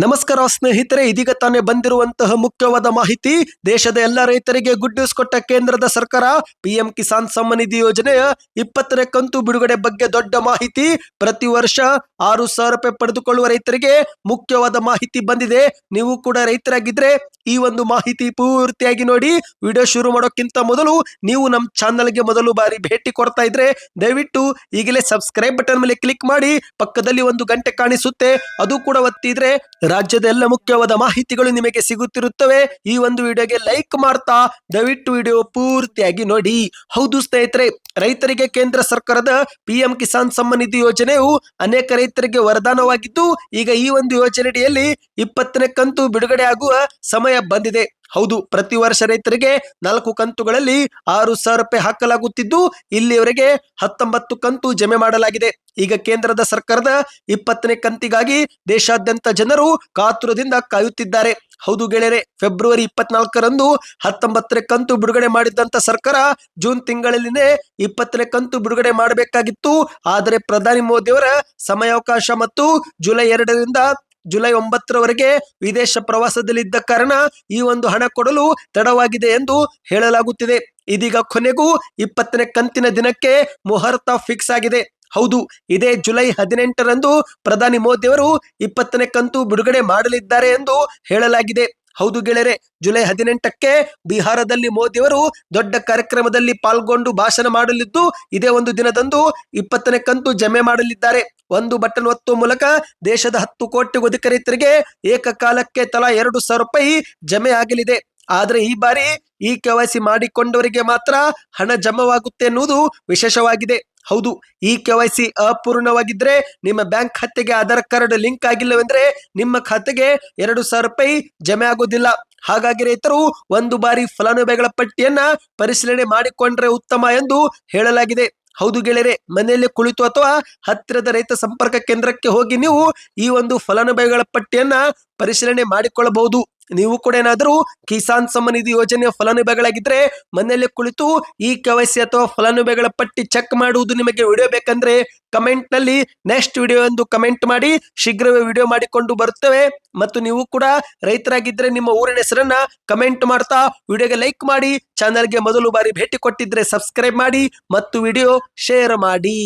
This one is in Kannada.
ನಮಸ್ಕಾರ ಸ್ನೇಹಿತರೆ, ಇದೀಗ ತಾನೇ ಬಂದಿರುವಂತಹ ಮುಖ್ಯವಾದ ಮಾಹಿತಿ, ದೇಶದ ಎಲ್ಲ ರೈತರಿಗೆ ಗುಡ್ ನ್ಯೂಸ್ ಕೊಟ್ಟ ಕೇಂದ್ರದ ಸರ್ಕಾರ ಪಿಎಂ ಕಿಸಾನ್ ಸಮ್ಮಾನ್ ನಿಧಿ ಯೋಜನೆಯ ಇಪ್ಪತ್ತನೇ ಕಂತು ಬಿಡುಗಡೆ ಬಗ್ಗೆ ದೊಡ್ಡ ಮಾಹಿತಿ. ಪ್ರತಿ ವರ್ಷ ಆರು ಸಾವಿರ ರೂಪಾಯಿ ಪಡೆದುಕೊಳ್ಳುವ ರೈತರಿಗೆ ಮುಖ್ಯವಾದ ಮಾಹಿತಿ ಬಂದಿದೆ. ನೀವು ಕೂಡ ರೈತರಾಗಿದ್ರೆ ಈ ಒಂದು ಮಾಹಿತಿ ಪೂರ್ತಿಯಾಗಿ ನೋಡಿ. ವಿಡಿಯೋ ಶುರು ಮಾಡೋಕ್ಕಿಂತ ಮೊದಲು ನೀವು ನಮ್ಮ ಚಾನಲ್ಗೆ ಮೊದಲು ಬಾರಿ ಭೇಟಿ ಕೊಡ್ತಾ ಇದ್ರೆ ದಯವಿಟ್ಟು ಈಗಲೇ ಸಬ್ಸ್ಕ್ರೈಬ್ ಬಟನ್ ಮೇಲೆ ಕ್ಲಿಕ್ ಮಾಡಿ, ಪಕ್ಕದಲ್ಲಿ ಒಂದು ಗಂಟೆ ಕಾಣಿಸುತ್ತೆ. ಅದು ಕೂಡ ಒತ್ತಿದ್ರೆ ರಾಜ್ಯದ ಎಲ್ಲ ಮುಖ್ಯವಾದ ಮಾಹಿತಿಗಳು ನಿಮಗೆ ಸಿಗುತ್ತಿರುತ್ತವೆ. ಈ ಒಂದು ವಿಡಿಯೋಗೆ ಲೈಕ್ ಮಾಡ್ತಾ, ದಯವಿಟ್ಟು ವಿಡಿಯೋ ಪೂರ್ತಿಯಾಗಿ ನೋಡಿ. ಹೌದು ಸ್ನೇಹಿತರೆ, ರೈತರಿಗೆ ಕೇಂದ್ರ ಸರ್ಕಾರದ ಪಿಎಂ ಕಿಸಾನ್ ಸಮ್ಮಾನ್ ನಿಧಿ ಯೋಜನೆಯು ಅನೇಕ ರೈತರಿಗೆ ವರದಾನವಾಗಿದ್ದು, ಈಗ ಈ ಒಂದು ಯೋಜನೆಯಡಿಯಲ್ಲಿ ಇಪ್ಪತ್ತನೇ ಕಂತು ಬಿಡುಗಡೆ ಆಗುವ ಸಮಯ ಬಂದಿದೆ. ಹೌದು, ಪ್ರತಿ ವರ್ಷ ರೈತರಿಗೆ ನಾಲ್ಕು ಕಂತುಗಳಲ್ಲಿ ಆರು ಸಾವಿರ ರೂಪಾಯಿ ಹಾಕಲಾಗುತ್ತಿದ್ದು, ಇಲ್ಲಿಯವರೆಗೆ ಹತ್ತೊಂಬತ್ತು ಕಂತು ಜಮೆ ಮಾಡಲಾಗಿದೆ. ಈಗ ಕೇಂದ್ರದ ಸರ್ಕಾರದ ಇಪ್ಪತ್ತನೇ ಕಂತಿಗಾಗಿ ದೇಶಾದ್ಯಂತ ಜನರು ಕಾತುರದಿಂದ ಕಾಯುತ್ತಿದ್ದಾರೆ. ಹೌದು ಗೆಳೆಯರೆ, ಫೆಬ್ರವರಿ ಇಪ್ಪತ್ನಾಲ್ಕರಂದು ಹತ್ತೊಂಬತ್ತನೇ ಕಂತು ಬಿಡುಗಡೆ ಮಾಡಿದ್ದಂತ ಸರ್ಕಾರ ಜೂನ್ ತಿಂಗಳಲ್ಲಿನೇ ಇಪ್ಪತ್ತನೇ ಕಂತು ಬಿಡುಗಡೆ ಮಾಡಬೇಕಾಗಿತ್ತು. ಆದರೆ ಪ್ರಧಾನಿ ಮೋದಿಯವರ ಸಮಯಾವಕಾಶ ಮತ್ತು ಜುಲೈ ಎರಡರಿಂದ ಜುಲೈ ಒಂಬತ್ತರವರೆಗೆ ವಿದೇಶ ಪ್ರವಾಸದಲ್ಲಿದ್ದ ಕಾರಣ ಈ ಒಂದು ಹಣ ಕೊಡಲು ತಡವಾಗಿದೆ ಎಂದು ಹೇಳಲಾಗುತ್ತಿದೆ. ಇದೀಗ ಕೊನೆಗೂ ಇಪ್ಪತ್ತನೇ ಕಂತಿನ ದಿನಕ್ಕೆ ಮುಹೂರ್ತ ಫಿಕ್ಸ್ ಆಗಿದೆ. ಹೌದು, ಇದೇ ಜುಲೈ ಹದಿನೆಂಟರಂದು ಪ್ರಧಾನಿ ಮೋದಿಯವರು ಇಪ್ಪತ್ತನೇ ಕಂತು ಬಿಡುಗಡೆ ಮಾಡಲಿದ್ದಾರೆ ಎಂದು ಹೇಳಲಾಗಿದೆ. ಹೌದು ಗೆಳೆಯರೆ, ಜುಲೈ ಹದಿನೆಂಟಕ್ಕೆ ಬಿಹಾರದಲ್ಲಿ ಮೋದಿಯವರು ದೊಡ್ಡ ಕಾರ್ಯಕ್ರಮದಲ್ಲಿ ಪಾಲ್ಗೊಂಡು ಭಾಷಣ ಮಾಡಲಿದ್ದು, ಇದೇ ಒಂದು ದಿನದಂದು ಇಪ್ಪತ್ತನೇ ಕಂತು ಜಮೆ ಮಾಡಲಿದ್ದಾರೆ. ಒಂದು ಬಟನ್ ಒತ್ತುವ ಮೂಲಕ ದೇಶದ ಹತ್ತು ಕೋಟಿ ಅಧಿಕ ರೈತರಿಗೆ ಏಕಕಾಲಕ್ಕೆ ತಲಾ ಎರಡು ಸಾವಿರ ರೂಪಾಯಿ ಜಮೆ ಆಗಲಿದೆ. ಆದರೆ ಈ ಬಾರಿ ಈ ಕೆವೈಸಿ ಮಾಡಿಕೊಂಡವರಿಗೆ ಮಾತ್ರ ಹಣ ಜಮವಾಗುತ್ತೆ ಎನ್ನುವುದು ವಿಶೇಷವಾಗಿದೆ. ಹೌದು, ಈ ಕೆ ವೈ ಸಿ ಅಪೂರ್ಣವಾಗಿದ್ರೆ ನಿಮ್ಮ ಬ್ಯಾಂಕ್ ಖಾತೆಗೆ ಆಧಾರ್ ಕಾರ್ಡ್ ಲಿಂಕ್ ಆಗಿಲ್ಲವೆಂದ್ರೆ ನಿಮ್ಮ ಖಾತೆಗೆ ಎರಡು ಸಾವಿರ ರೂಪಾಯಿ ಜಮೆ ಆಗೋದಿಲ್ಲ. ಹಾಗಾಗಿ ರೈತರು ಒಂದು ಬಾರಿ ಫಲಾನುಭವಿಗಳ ಪಟ್ಟಿಯನ್ನ ಪರಿಶೀಲನೆ ಮಾಡಿಕೊಂಡ್ರೆ ಉತ್ತಮ ಎಂದು ಹೇಳಲಾಗಿದೆ. ಹೌದು ಗೆಳೆಯರೆ, ಮನೆಯಲ್ಲಿ ಕುಳಿತು ಅಥವಾ ಹತ್ತಿರದ ರೈತ ಸಂಪರ್ಕ ಕೇಂದ್ರಕ್ಕೆ ಹೋಗಿ ನೀವು ಈ ಒಂದು ಫಲಾನುಭವಿಗಳ ಪಟ್ಟಿಯನ್ನ ಪರಿಶೀಲನೆ ಮಾಡಿಕೊಳ್ಳಬಹುದು. ನೀವು ಕೂಡ ಏನಾದರೂ ಕಿಸಾನ್ ಸಮ್ಮಾನ್ ನಿಧಿ ಯೋಜನೆಯ ಫಲಾನುಭವಿಗಳಾಗಿದ್ದರೆ ಮನೆಯಲ್ಲಿ ಕುಳಿತು ಈ ಕೆವೈಸಿ ಅಥವಾ ಫಲಾನುಭವಿಗಳ ಪಟ್ಟಿ ಚೆಕ್ ಮಾಡುವುದು ನಿಮಗೆ ವಿಡಿಯೋ ಬೇಕಂದ್ರೆ ಕಮೆಂಟ್ನಲ್ಲಿ ನೆಕ್ಸ್ಟ್ ವಿಡಿಯೋ ಎಂದು ಕಮೆಂಟ್ ಮಾಡಿ ಶೀಘ್ರವೇ ವಿಡಿಯೋ ಮಾಡಿಕೊಂಡು ಬರುತ್ತೇವೆ. ಮತ್ತು ನೀವು ಕೂಡ ರೈತರಾಗಿದ್ದರೆ ನಿಮ್ಮ ಊರಿನ ಹೆಸರನ್ನ ಕಮೆಂಟ್ ಮಾಡ್ತಾ ವಿಡಿಯೋಗೆ ಲೈಕ್ ಮಾಡಿ ಚಾನಲ್ಗೆ ಮೊದಲು ಬಾರಿ ಭೇಟಿ ಕೊಟ್ಟಿದ್ರೆ ಸಬ್ಸ್ಕ್ರೈಬ್ ಮಾಡಿ ಮತ್ತು ವಿಡಿಯೋ ಶೇರ್ ಮಾಡಿ.